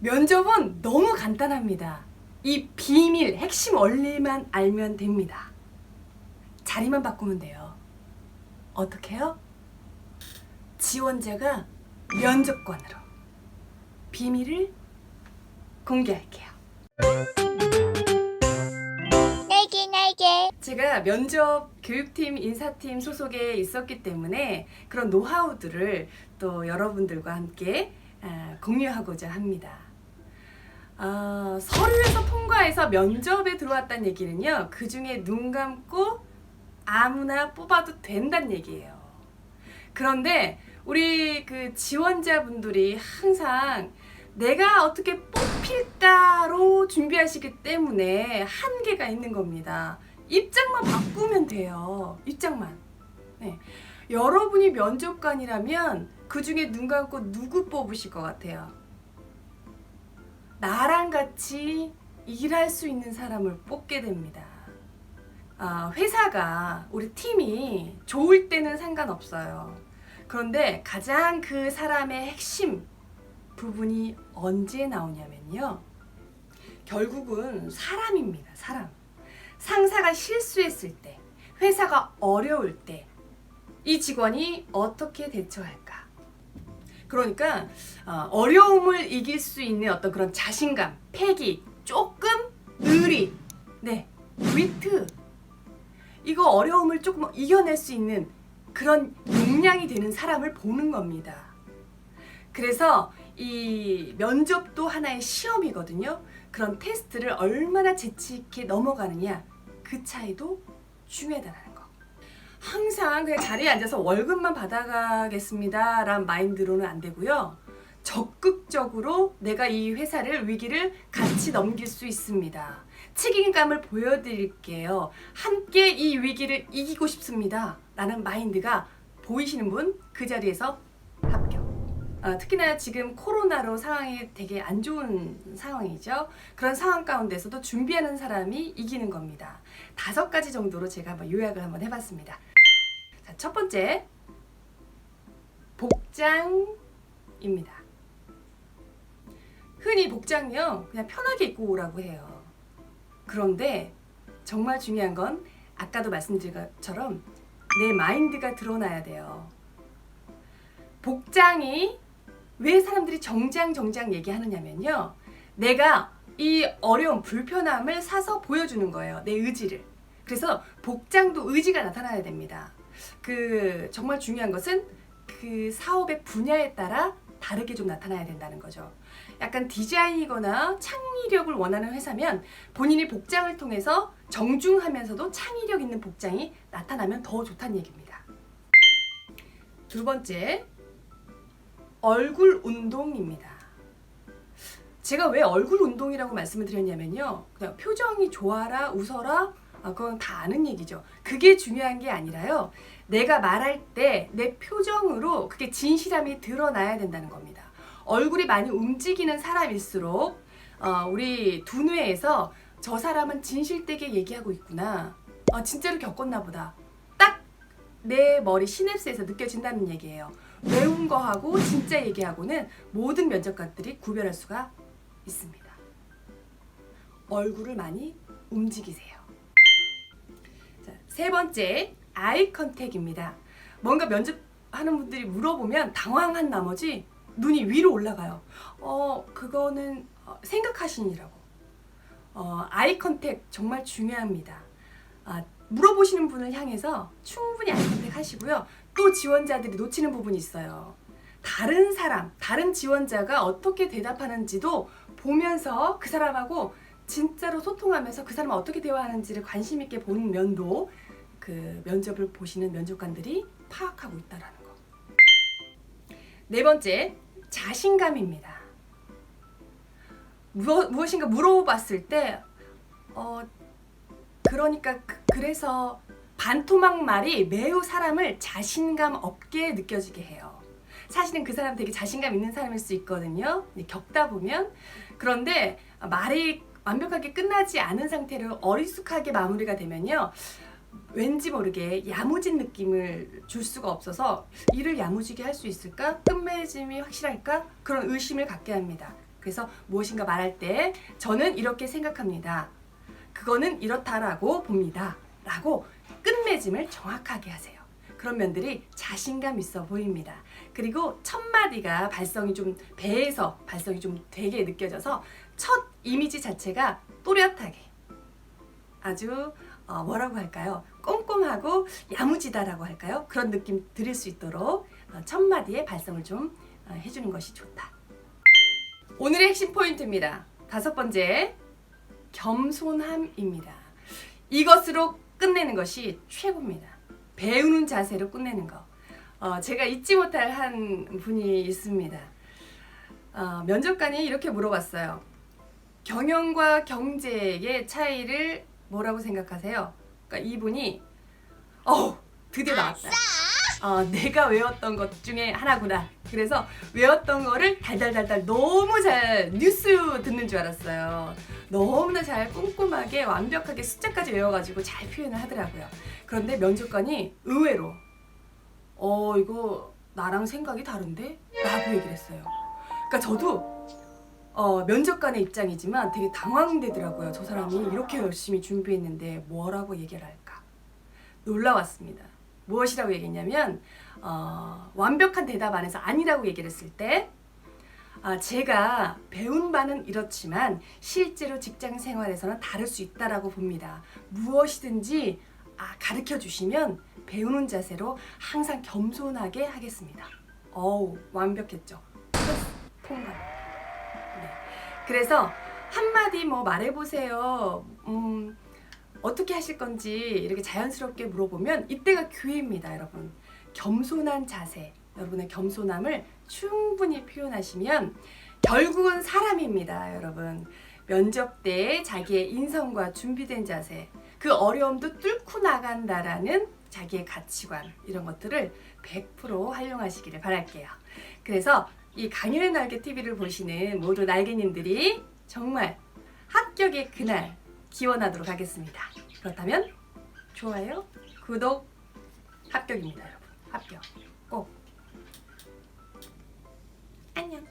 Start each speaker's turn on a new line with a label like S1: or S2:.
S1: 면접은 너무 간단합니다. 이 비밀, 핵심 원리만 알면 됩니다. 자리만 바꾸면 돼요. 어떻게요? 지원자가 면접관으로 비밀을 공개할게요.
S2: 날개 날개
S1: 제가 면접 교육팀, 인사팀 소속에 있었기 때문에 그런 노하우들을 또 여러분들과 함께 아, 공유하고자 합니다. 아, 서류에서 통과해서 면접에 들어왔다는 얘기는요, 그 중에 눈 감고 아무나 뽑아도 된다는 얘기예요. 그런데 우리 그 지원자분들이 항상 내가 어떻게 뽑힐까로 준비하시기 때문에 한계가 있는 겁니다. 입장만 바꾸면 돼요. 입장만. 네. 여러분이 면접관이라면 그 중에 눈 감고 누구 뽑으실 것 같아요? 나랑 같이 일할 수 있는 사람을 뽑게 됩니다. 아, 회사가 우리 팀이 좋을 때는 상관없어요. 그런데 가장 그 사람의 핵심 부분이 언제 나오냐면요. 결국은 사람입니다. 사람. 상사가 실수했을 때, 회사가 어려울 때, 이 직원이 어떻게 대처할까? 그러니까 어, 어려움을 이길 수 있는 어떤 그런 자신감, 패기, 조금 의리, 네, 위트. 이거 어려움을 조금 이겨낼 수 있는 그런 용량이 되는 사람을 보는 겁니다. 그래서 이 면접도 하나의 시험이거든요. 그런 테스트를 얼마나 재치 있게 넘어가느냐 그 차이도 중요하다는 거. 항상 그냥 자리에 앉아서 월급만 받아가겠습니다. 라는 마인드로는 안 되고요. 적극적으로 내가 이 회사를 위기를 같이 넘길 수 있습니다. 책임감을 보여드릴게요. 함께 이 위기를 이기고 싶습니다. 라는 마인드가 보이시는 분 그 자리에서 합격. 어, 특히나 지금 코로나로 상황이 되게 안 좋은 상황이죠. 그런 상황 가운데서도 준비하는 사람이 이기는 겁니다. 다섯 가지 정도로 제가 한번 요약을 한번 해봤습니다. 자, 첫 번째 복장입니다. 흔히 복장요 그냥 편하게 입고 오라고 해요. 그런데 정말 중요한 건 아까도 말씀드린 것처럼 내 마인드가 드러나야 돼요. 복장이 왜 사람들이 정장 정장 얘기하느냐면요. 내가 이 어려운 불편함을 사서 보여주는 거예요. 내 의지를. 그래서 복장도 의지가 나타나야 됩니다. 그 정말 중요한 것은 그 사업의 분야에 따라 다르게 좀 나타나야 된다는 거죠. 약간 디자인이거나 창의력을 원하는 회사면 본인이 복장을 통해서 정중하면서도 창의력 있는 복장이 나타나면 더 좋다는 얘기입니다. 두 번째, 얼굴 운동입니다. 제가 왜 얼굴 운동이라고 말씀을 드렸냐면요. 그냥 표정이 좋아라, 웃어라, 아, 그건 다 아는 얘기죠. 그게 중요한 게 아니라요. 내가 말할 때 내 표정으로 그게 진실함이 드러나야 된다는 겁니다. 얼굴이 많이 움직이는 사람일수록 어, 우리 두뇌에서 저 사람은 진실되게 얘기하고 있구나. 아, 진짜로 겪었나 보다. 딱 내 머리 시냅스에서 느껴진다는 얘기예요. 외운 거하고 진짜 얘기하고는 모든 면접관들이 구별할 수가 있습니다. 얼굴을 많이 움직이세요. 자, 세 번째, 아이 컨택입니다. 뭔가 면접하는 분들이 물어보면 당황한 나머지 눈이 위로 올라가요. 어, 그거는 어, 생각하시니라고. 어, 아이 컨택 정말 중요합니다. 아, 물어보시는 분을 향해서 충분히 아이 컨택 하시고요. 또 지원자들이 놓치는 부분이 있어요. 다른 사람, 다른 지원자가 어떻게 대답하는지도 보면서 그 사람하고 진짜로 소통하면서 그 사람은 어떻게 대화하는지를 관심 있게 보는 면도 그 면접을 보시는 면접관들이 파악하고 있다라는 거. 네 번째, 자신감입니다. 무엇, 무엇인가 물어봤을 때, 어, 그러니까 그, 그래서 반토막 말이 매우 사람을 자신감 없게 느껴지게 해요. 사실은 그 사람 되게 자신감 있는 사람일 수 있거든요. 겪다 보면 그런데 말이 완벽하게 끝나지 않은 상태로 어리숙하게 마무리가 되면요. 왠지 모르게 야무진 느낌을 줄 수가 없어서 일을 야무지게 할 수 있을까? 끝맺음이 확실할까? 그런 의심을 갖게 합니다. 그래서 무엇인가 말할 때 저는 이렇게 생각합니다. 그거는 이렇다라고 봅니다. 라고 끝맺음을 정확하게 하세요. 그런 면들이 자신감 있어 보입니다. 그리고 첫 마디가 발성이 좀 배에서 발성이 좀 되게 느껴져서 첫 이미지 자체가 또렷하게 아주 어, 뭐라고 할까요? 꼼꼼하고 야무지다라고 할까요? 그런 느낌 들을 수 있도록 어, 첫 마디에 발성을 좀 어, 해주는 것이 좋다. 오늘의 핵심 포인트입니다. 다섯 번째, 겸손함입니다. 이것으로 끝내는 것이 최고입니다. 배우는 자세로 끝내는 거. 어, 제가 잊지 못할 한 분이 있습니다. 어, 면접관이 이렇게 물어봤어요. 경영과 경제의 차이를 뭐라고 생각하세요? 그러니까 이분이 어 드디어 나왔다. 어, 내가 외웠던 것 중에 하나구나. 그래서 외웠던 거를 달달달달 너무 잘 뉴스 듣는 줄 알았어요. 너무나 잘 꼼꼼하게 완벽하게 숫자까지 외워가지고 잘 표현을 하더라고요. 그런데 면접관이 의외로 어 이거 나랑 생각이 다른데? 라고 얘기를 했어요. 그러니까 저도 어, 면접관의 입장이지만 되게 당황되더라고요. 저 사람이 이렇게 열심히 준비했는데 뭐라고 얘기를 할까? 놀라웠습니다. 무엇이라고 얘기했냐면 어, 완벽한 대답 안에서 아니라고 얘기를 했을 때 아, 제가 배운 바는 이렇지만 실제로 직장 생활에서는 다를 수 있다라고 봅니다. 무엇이든지 아, 가르쳐 주시면 배우는 자세로 항상 겸손하게 하겠습니다. 어우 완벽했죠. 통과. 네. 그래서 한마디 뭐 말해보세요. 음, 어떻게 하실 건지 이렇게 자연스럽게 물어보면 이때가 기회입니다, 여러분. 겸손한 자세, 여러분의 겸손함을 충분히 표현하시면 결국은 사람입니다, 여러분. 면접 때 자기의 인성과 준비된 자세, 그 어려움도 뚫고 나간다라는 자기의 가치관 이런 것들을 100% 활용하시기를 바랄게요. 그래서 이 강연의 날개 TV를 보시는 모든 날개님들이 정말 합격의 그날 기원하도록 하겠습니다. 그렇다면 좋아요, 구독, 합격입니다, 여러분. 합격. 꼭. 안녕.